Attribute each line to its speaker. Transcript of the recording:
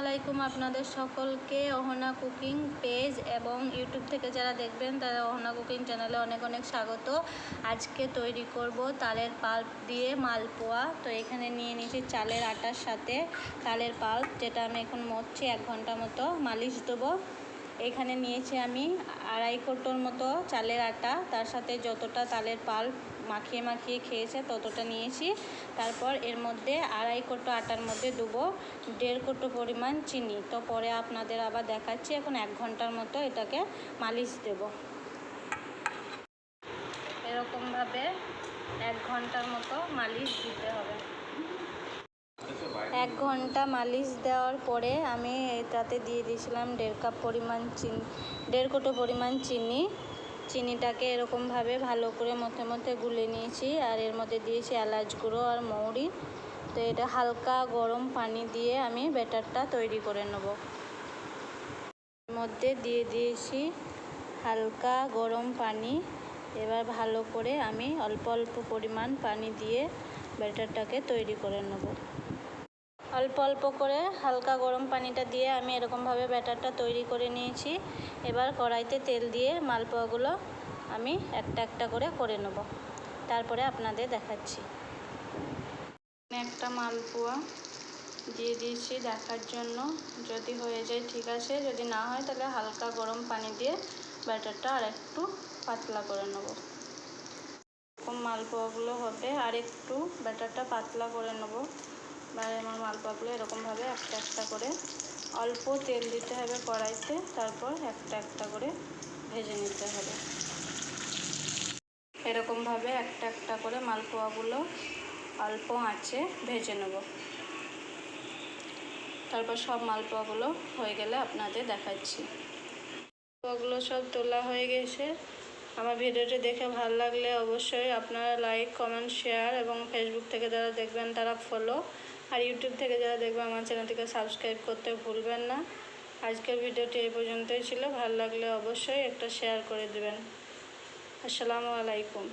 Speaker 1: আলাইকুম আপনাদের সকলকে অহনা কুকিং পেজ এবং ইউটিউব থেকে যারা দেখবেন তারা অহনা কুকিং চ্যানেলে অনেক অনেক স্বাগত। আজকে তৈরি করব তালের পাল্প দিয়ে মালপোয়া। তো এখানে নিয়ে নিয়েছি চালের আটার সাথে তালের পাল্প, যেটা আমি এখন মরছি এক ঘণ্টা মতো মালিশ দেবো। এখানে নিয়েছি আমি আড়াই কোটোর মতো চালের আটা। তার সাথে যতটা তালের পাল মাখিয়ে মাখিয়ে খেয়েছে ততটা নিয়েছি। তারপর এর মধ্যে আড়াই কোটো আটার মধ্যে দেবো দেড় কোটো পরিমাণ চিনি। তো পরে আপনাদের আবার দেখাচ্ছি, এখন এক ঘণ্টার মতো এটাকে মালিশ দেব। এরকমভাবে এক ঘণ্টার মতো মালিশ দিতে হবে। এক ঘণ্টা মালিশ দেওয়ার পরে আমি তাতে দিয়ে দিয়েছিলাম দেড় কাপ পরিমাণ চিনি, দেড় কোটো পরিমাণ চিনি। চিনিটাকে এরকমভাবে ভালো করে মধ্যে মধ্যে গুলে নিয়েছি আর এর মধ্যে দিয়েছি এলাচ গুঁড়ো আর মৌরি। তো এটা হালকা গরম পানি দিয়ে আমি ব্যাটারটা তৈরি করে নেব। এর মধ্যে দিয়ে দিয়েছি হালকা গরম পানি। এবার ভালো করে আমি অল্প অল্প পরিমাণ পানি দিয়ে ব্যাটারটাকে তৈরি করে নেব। অল্প অল্প করে হালকা গরম পানিটা দিয়ে আমি এরকমভাবে ব্যাটারটা তৈরি করে নিয়েছি। এবার কড়াইতে তেল দিয়ে মালপোয়াগুলো আমি একটা একটা করে করে নেব। তারপরে আপনাদের দেখাচ্ছি। একটা মালপোয়া দিয়ে দিয়েছি দেখার জন্য। যদি হয়ে যায় ঠিক আছে, যদি না হয় তাহলে হালকা গরম পানি দিয়ে ব্যাটারটা আর একটু পাতলা করে নেব। এরকম মালপোয়াগুলো হবে আর একটু ব্যাটারটা পাতলা করে নেব। এবার আমার মালপোয়াগুলো এরকমভাবে একটা একটা করে অল্প তেল দিতে হবে কড়াইতে, তারপর একটা একটা করে ভেজে নিতে হবে। এরকমভাবে একটা একটা করে মালপোয়াগুলো অল্প আঁচে ভেজে নেব। তারপর সব মালপোয়াগুলো হয়ে গেলে আপনাদের দেখাচ্ছি। মালপোয়াগুলো সব তোলা হয়ে গেছে। আমার ভিডিওটি দেখে ভালো লাগলে অবশ্যই আপনারা লাইক কমেন্ট শেয়ার এবং ফেসবুক থেকে যারা দেখবেন তারা ফলো আর ইউটিউব থেকে যারা দেখবেন আমার চ্যানেলটিকে সাবস্ক্রাইব করতে ভুলবেন না। আজকের ভিডিওটি এই পর্যন্তই ছিল। ভালো লাগলে অবশ্যই একটা শেয়ার করে দেবেন। আসসালামু আলাইকুম।